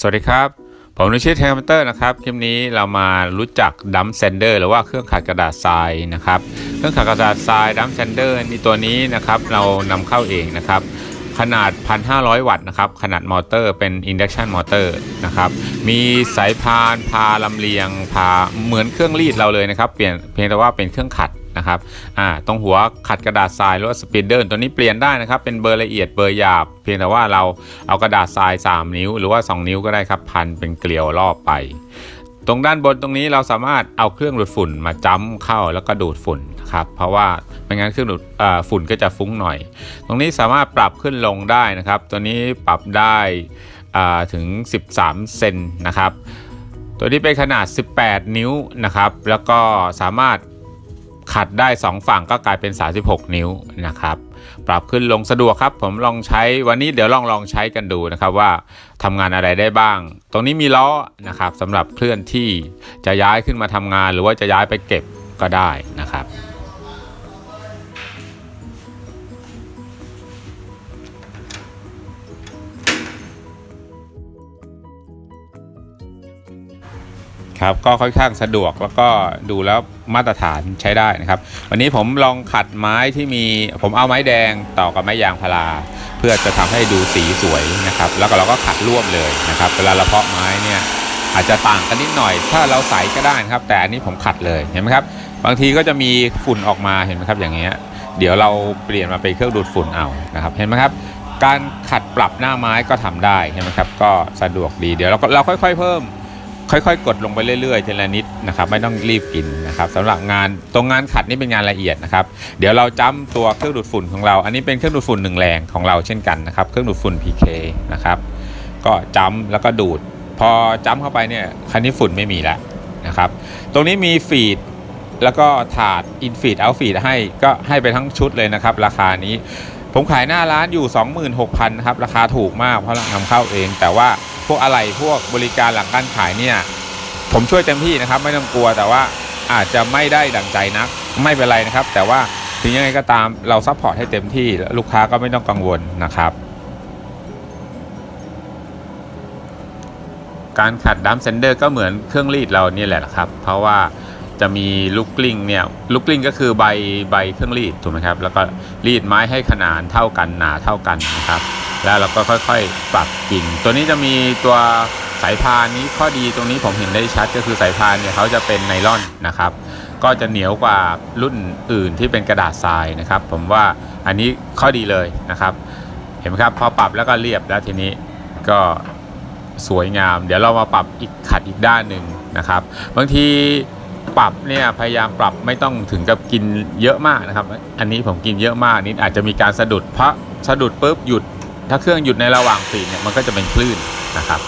สวัสดีครับ ผมนุชิตเทมเตอร์นะครับ คลิปนี้เรามารู้จักดัมเซนเดอร์หรือว่าเครื่องขัดกระดาษทรายนะครับ เครื่องขัดกระดาษทรายดัมเซนเดอร์นี่ตัวนี้นะครับเรานำเข้าเองนะครับ ขนาด 1,500 วัตต์นะครับ ขนาดมอเตอร์เป็น induction motor นะครับ มีสายพานพาลำเลียงพาเหมือนเครื่องรีดเราเลยนะครับ เปลี่ยนเพียงแต่ว่าเป็นเครื่องขัด นะครับอ่าตรงหัวขัดกระดาษทรายหรือว่าสปีดเดิลตัวนี้เปลี่ยนได้นะครับ เป็นเบอร์ละเอียดเบอร์หยาบ เพียงแต่ว่าเราเอากระดาษทราย 3 นิ้ว หรือว่า 2 นิ้วก็ได้ครับพันเป็นเกลียวรอบไป ตรงด้านบนตรงนี้เราสามารถเอาเครื่องดูดฝุ่นมาจ้ำเข้าแล้วก็ดูดฝุ่นครับเพราะว่าไม่งั้นเครื่องดูดฝุ่นก็จะฟุ้งหน่อย ตรงนี้สามารถปรับขึ้นลงได้นะครับ ตัวนี้ปรับได้ถึง 13 เซนนะครับ ตัวนี้เป็นขนาด 18 นิ้วนะครับ แล้วก็สามารถ ขัดได้ 2 ฝั่งก็กลายเป็น 36 นิ้วนะครับปรับขึ้นลงสะดวกครับ ผมลองใช้วันนี้เดี๋ยวลองลองใช้กันดูนะครับว่าทำงานอะไรได้บ้าง ตรงนี้มีล้อนะครับสำหรับเคลื่อนที่จะย้ายขึ้นมาทำงาน หรือว่าจะย้ายไปเก็บก็ได้นะครับครับก็ค่อนข้างสะดวกแล้วก็ดูแล้ว มาตรฐานใช้ได้นะครับ วันนี้ผมลองขัดไม้ที่มีผมเอาไม้แดงต่อกับไม้ยางพารา เพื่อจะทำให้ดูสีสวยนะครับ แล้วก็เราก็ขัดร่วมเลยนะครับ เวลาเราเพาะไม้เนี่ยอาจจะต่างกันนิดหน่อย ถ้าเราใสก็ได้นะครับ แต่อันนี้ผมขัดเลยเห็นไหมครับบางทีก็จะมีฝุ่นออกมาเห็นไหมครับอย่างเงี้ยเดี๋ยวเราเปลี่ยนมาเป็นเครื่องดูดฝุ่นเอานะครับ เห็นไหมครับการขัดปรับหน้าไม้ก็ทำได้เห็นไหมครับก็สะดวกดีเดี๋ยวเราก็เราค่อย ๆ เพิ่ม ค่อยๆ กดลงไปเรื่อยๆทีละนิดนะครับไม่ต้องรีบกินนะครับสำหรับงานตรงงานขัดนี่เป็นงานละเอียดนะครับเดี๋ยวเราจ้ำตัวเครื่องดูดฝุ่นของเรา อันนี้เป็นเครื่องดูดฝุ่นหนึ่งแรงของเราเช่นกันนะครับเครื่องดูดฝุ่น PK นะครับก็จ้ำแล้วก็ดูด พอจ้ำเข้าไปเนี่ยคันนี้ฝุ่นไม่มีแล้วนะครับตรงนี้มีฟีดแล้วก็ถาดอินฟีดเอาฟีดให้ก็ให้ไปทั้งชุดเลยนะครับ ราคานี้ ผมขายหน้าร้านอยู่ 26,000นะครับราคาถูกมากเพราะเรานำเข้าเองแต่ว่า พวกอะไรพวกบริการหลังการขายเนี่ยผมช่วยเต็มที่นะครับ ไม่ต้องกลัวแต่ว่าอาจจะไม่ได้ดังใจนัก ไม่เป็นไรนะครับ แต่ว่าถึงยังไงก็ตามเราซัพพอร์ตให้เต็มที่ลูกค้าก็ไม่ต้องกังวลนะครับ การขัดดัมเซนเดอร์ก็เหมือนเครื่องรีดเราเนี่ยแหละครับ เพราะว่า จะมีลูกกลิ้งเนี่ยลูกกลิ้งก็คือใบใบเครื่องรีดถูกไหมครับ แล้วก็รีดไม้ให้ขนาดเท่ากันหนาเท่ากันนะครับ แล้วเราก็ค่อยๆปรับกิ่ง ตัวนี้จะมีตัวสายพานนี้ข้อดีตรงนี้ผมเห็นได้ชัดก็คือสายพานเนี่ยเขาจะเป็นไนล่อนนะครับ ก็จะเหนียวกว่ารุ่นอื่นที่เป็นกระดาษทรายนะครับ ผมว่าอันนี้ข้อดีเลยนะครับ เห็นไหมครับพอปรับแล้วก็เรียบแล้วทีนี้ก็สวยงาม เดี๋ยวเรามาปรับอีกขัดอีกด้านหนึ่งนะครับ บางที ปรับเนี่ยพยายามปรับไม่ต้องถึงกับกินเยอะมากนะครับ อันนี้ผมกินเยอะมากนิดอาจจะมีการสะดุดเพราะสะดุดปุ๊บหยุด ถ้าเครื่องหยุดในระหว่างฟีเนี่ยมันก็จะเป็นคลื่นนะครับ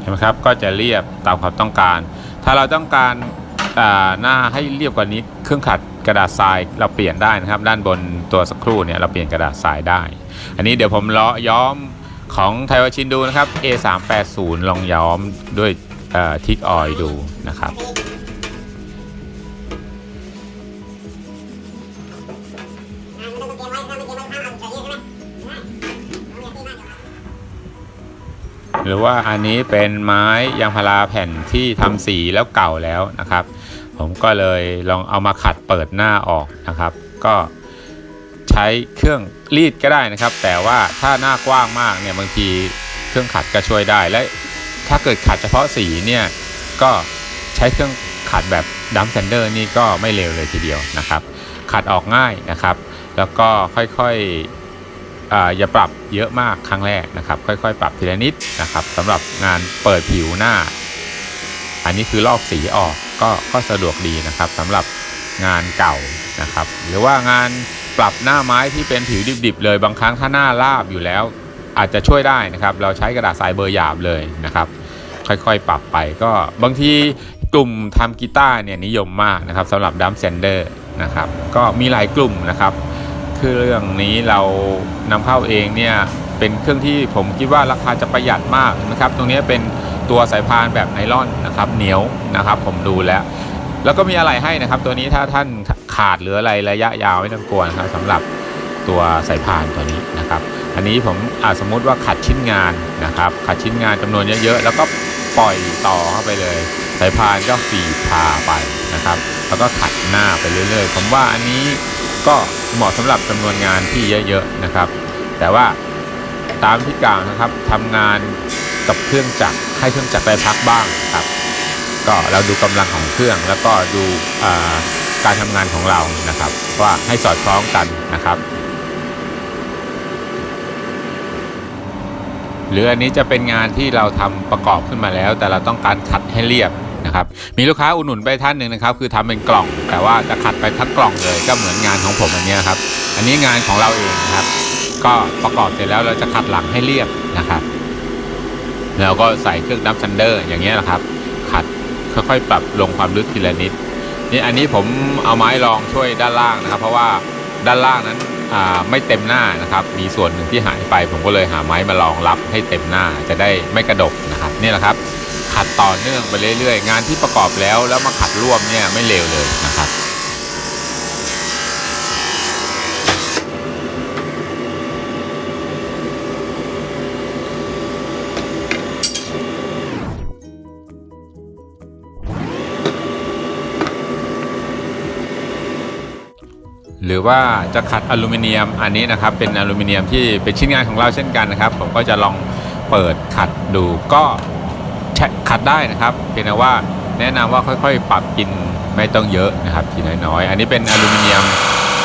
เห็นไหมครับก็จะเรียบตามความต้องการ ถ้าเราต้องการ หน้าให้เรียบกว่านี้เครื่องขัดกระดาษทรายเราเปลี่ยนได้นะครับ ด้านบนตัวสักครู่เนี่ยเราเปลี่ยนกระดาษทรายได้ อันนี้เดี๋ยวผมเลาะย้อมของไทวาชินดูนะครับ A380 ลองย้อมด้วยทิกออยดูนะครับหรือว่าอันนี้เป็นไม้ยางพาราแผ่นที่ทำสีแล้วเก่าแล้วนะครับ ผมก็เลยลองเอามาขัดเปิดหน้าออกนะครับ ก็ใช้เครื่องรีดก็ได้นะครับ แต่ว่าถ้าหน้ากว้างมากเนี่ยบางทีเครื่องขัดก็ช่วยได้และถ้าเกิดขัดเฉพาะสีเนี่ยก็ใช้เครื่องขัดแบบดัมเซนเดอร์นี่ก็ไม่เร็วเลยทีเดียวนะครับ ขัดออกง่ายนะครับ แล้วก็ค่อยๆอ่าอย่าปรับเยอะมากครั้งแรกนะครับ ค่อยๆ ปรับทีละนิดนะครับสำหรับงานเปิดผิวหน้า นี้คือลอกสีออกก็ก็สะดวกดีนะครับสำหรับงานเก่านะครับ หรือว่างานปรับหน้าไม้ที่เป็นผิวดิบๆ เลยบางครั้งถ้าหน้าราบอยู่แล้ว อาจจะช่วยได้นะครับ เราใช้กระดาษทรายเบอร์หยาบเลยนะครับ ค่อยๆ ปรับไปก็บางทีกลุ่มทำกีตาร์เนี่ยนิยมมากนะครับสำหรับดัมเซนเดอร์นะครับก็มีหลายกลุ่มนะครับเครื่องนี้เรานำเข้าเองเนี่ยเป็นเครื่องที่ผมคิดว่าราคาจะประหยัดมากนะครับ ตรงนี้เป็น ตัวสายพานแบบไนลอนนะครับเหนียวนะครับผมดูแล้ว แล้วก็มีอะไรให้นะครับ ตัวนี้ถ้าท่านขาดหรืออะไรระยะยาวไม่ต้องกลัวนะครับสำหรับตัวสายพานตัวนี้นะครับ อันนี้ผมอาสมมติว่าขัดชิ้นงานนะครับ ขัดชิ้นงานจำนวนเยอะๆแล้วก็ปล่อยต่อเข้าไปเลยสายพานก็ฝีพาไปนะครับ แล้วก็ขัดหน้าไปเรื่อย ๆ ผมว่าอันนี้ก็เหมาะสำหรับจำนวนงานที่เยอะ ๆนะครับ แต่ว่าตามที่กล่าวนะครับทำงาน กับเครื่องจักรให้เครื่องจักรได้พักบ้างครับ ก็เราดูกำลังของเครื่องแล้วก็ดูการทำงานของเรานะครับ ว่าให้สอดคล้องกันนะครับหรืออันนี้จะเป็นงานที่เราทำประกอบขึ้นมาแล้ว แต่เราต้องการขัดให้เรียบนะครับ มีลูกค้าอุดหนุนไปท่านหนึ่งนะครับ คือทำเป็นกล่อง แต่ว่าจะขัดไปทั้งกล่องเลยก็เหมือนงานของผมอันนี้ครับ อันนี้งานของเราเองครับ ก็ประกอบเสร็จแล้วเราจะขัดหลังให้เรียบนะครับ แล้วก็ใส่เครื่องดับซันเดอร์อย่างเงี้ยนะครับ ขัดค่อยๆ ปรับลงความลึกทีละนิดนี่อันนี้ผมเอาไม้รองช่วยด้านล่างนะครับ เพราะว่าด้านล่างนั้นไม่เต็มหน้านะครับ มีส่วนหนึ่งที่หายไป ผมก็เลยหาไม้มารองรับให้เต็มหน้าจะได้ไม่กระดกนะครับนี่แหละครับ ขัดต่อเนื่องไปเรื่อยๆ งานที่ประกอบแล้วแล้วมาขัดร่วมเนี่ยไม่เลวเลยนะครับ รือว่าจะขัดอลูมิเนียมอันนี้นะครับเป็นอลูมิเนียมที่เป็นชิ้นงานของเราเช่นกันนะครับ ผมก็จะลองเปิดขัดดูก็ขัดได้นะครับเพียงแต่ว่าแนะนำว่าค่อยๆ ปรับกินไม่ต้องเยอะนะครับทีน้อยๆอันนี้เป็นอลูมิเนียม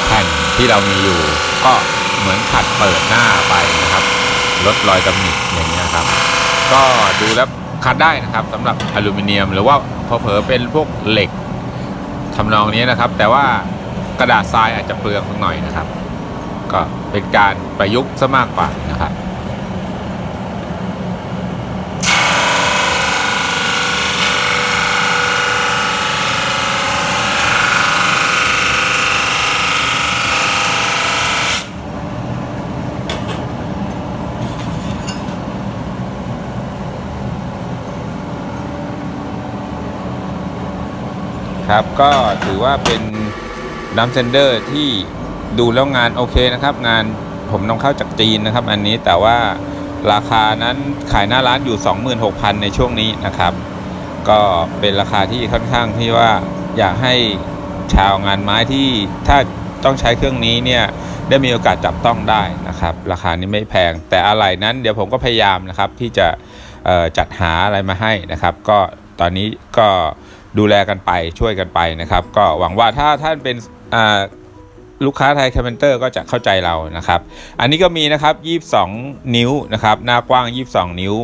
แผ่นที่เรามีอยู่ ก็เหมือนขัดเปิดหน้าไปนะครับลดรอยตำหนิอย่างเงี้ครับ ก็ดูแล้วขัดได้นะครับสำหรับอลูมิเนียม หรือว่าพอเผลอเป็นพวกเหล็กทำนองนี้นะครับ แต่ว่า กระดาษทรายอาจจะเปลืองสักหน่อยนะครับ ก็เป็นการประยุกต์ซะมากกว่านะครับครับก็ถือว่าเป็น ดัมเซนเดอร์ที่ดูแล้วงานโอเคนะครับ งานผมนำเข้าจากจีนนะครับ อันนี้แต่ว่าราคานั้นขายหน้าร้านอยู่ 26,000 ในช่วงนี้นะครับ ก็เป็นราคาที่ค่อนข้างที่ว่าอยากให้ชาวงานไม้ที่ถ้าต้องใช้เครื่องนี้เนี่ยได้มีโอกาสจับต้องได้นะครับ ราคานี้ไม่แพง แต่อะไรนั้นเดี๋ยวผมก็พยายามนะครับที่จะจัดหาอะไรมาให้นะครับ ก็ตอนนี้ก็ดูแลกันไปช่วยกันไปนะครับ ก็หวังว่าถ้าท่านเป็น ลูกค้าไทยคอมเมนเตอร์ก็จะเข้าใจเรานะครับ อันนี้ก็มีนะครับ 22 นิ้วนะครับ หน้ากว้าง 22 นิ้ว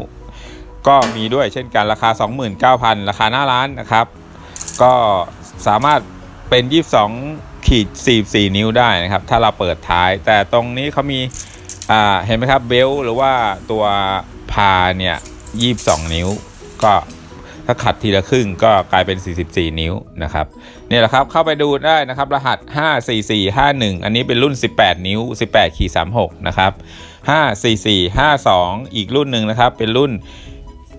ก็มีด้วยเช่นกันราคา 29,000 ราคาหน้าร้านนะครับ ก็สามารถเป็น 22 ขีด 44 นิ้วได้นะครับ ถ้าเราเปิดท้าย แต่ตรงนี้เขามีเห็นไหมครับเบลหรือว่าตัวพาเนี่ย 22 นิ้ว ก็ ถ้าขัดทีละครึ่งก็กลายเป็น 44 นิ้วนะครับเนี่ยแหละครับเข้าไปดูได้นะครับรหัส 54451 อันนี้เป็นรุ่น 18 นิ้ว 18ขีด36 นะครับ 54452 อีกรุ่นหนึ่งนะครับเป็นรุ่น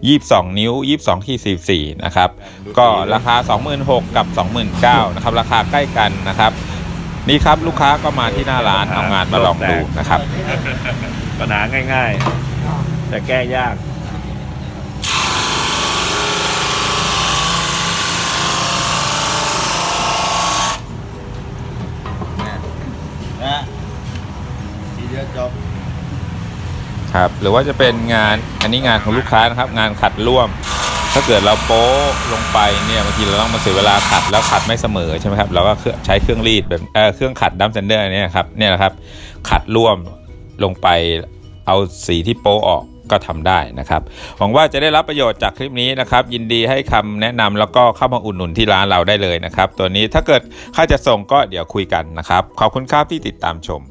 22 นิ้ว 22ขีด44 นะครับ ก็ราคา 26,000 กับ 29,000 นะครับ ราคาใกล้กันนะครับ นี่ครับลูกค้าก็มาที่หน้าร้านเอางานมาลองดูนะครับปัญหาง่ายๆ แต่แก้ยาก นะทีเดียวจบ ครับหรือว่าจะเป็นงานอันนี้งานของลูกค้านะครับงานขัดร่วม ถ้าเกิดเราโป๊ลงไปเนี่ยบางทีเราต้องมาเสียเวลาขัดแล้วขัดไม่เสมอใช่ไหมครับเราก็เครื่องใช้เครื่องรีดแบบเออเครื่องขัดดัมเซนเดอร์เนี่ยครับเนี่ยนะครับขัดร่วมลงไปเอาสีที่โป๊ออกก็ทำได้นะครับ หวังว่าจะได้รับประโยชน์จากคลิปนี้นะครับ ยินดีให้คำแนะนำแล้วก็เข้ามาอุดหนุนที่ร้านเราได้เลยนะครับ ตัวนี้ถ้าเกิดค่าจะส่งก็เดี๋ยวคุยกันนะครับ ขอบคุณครับที่ติดตามชม